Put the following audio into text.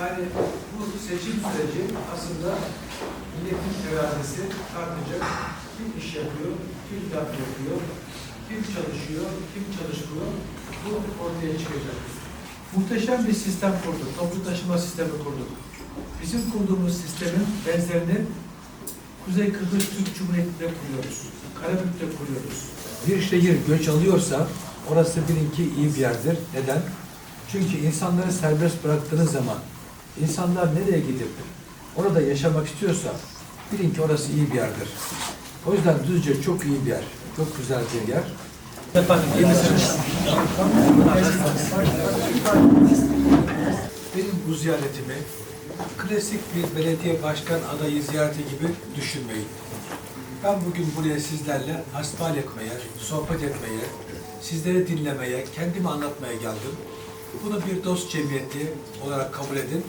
Yani bu seçim süreci aslında milletin terazisi tartacak. Kim iş yapıyor, kim laf yapıyor, kim çalışıyor, kim çalışmıyor. Bu ortaya çıkacak. Muhteşem bir sistem kurduk. Toplu taşıma sistemi kurduk. Bizim kurduğumuz sistemin benzerini Kuzey Kıbrıs Türk Cumhuriyeti'nde kuruyoruz. Karabük'te kuruyoruz. Bir şehir göç alıyorsa orası bilin ki iyi bir yerdir. Neden? Çünkü insanları serbest bıraktığınız zaman insanlar nereye gidip orada yaşamak istiyorsa bilin ki orası iyi bir yerdir. O yüzden Düzce çok iyi bir yer. Çok güzel bir yer. Efendim, iyi misiniz? Benim bu ziyaretimi klasik bir belediye başkan adayı ziyareti gibi düşünmeyin. Ben bugün buraya sizlerle hasbihal etmeye, sohbet etmeye, sizleri dinlemeye, kendimi anlatmaya geldim. Bunu bir dost cemiyeti olarak kabul edin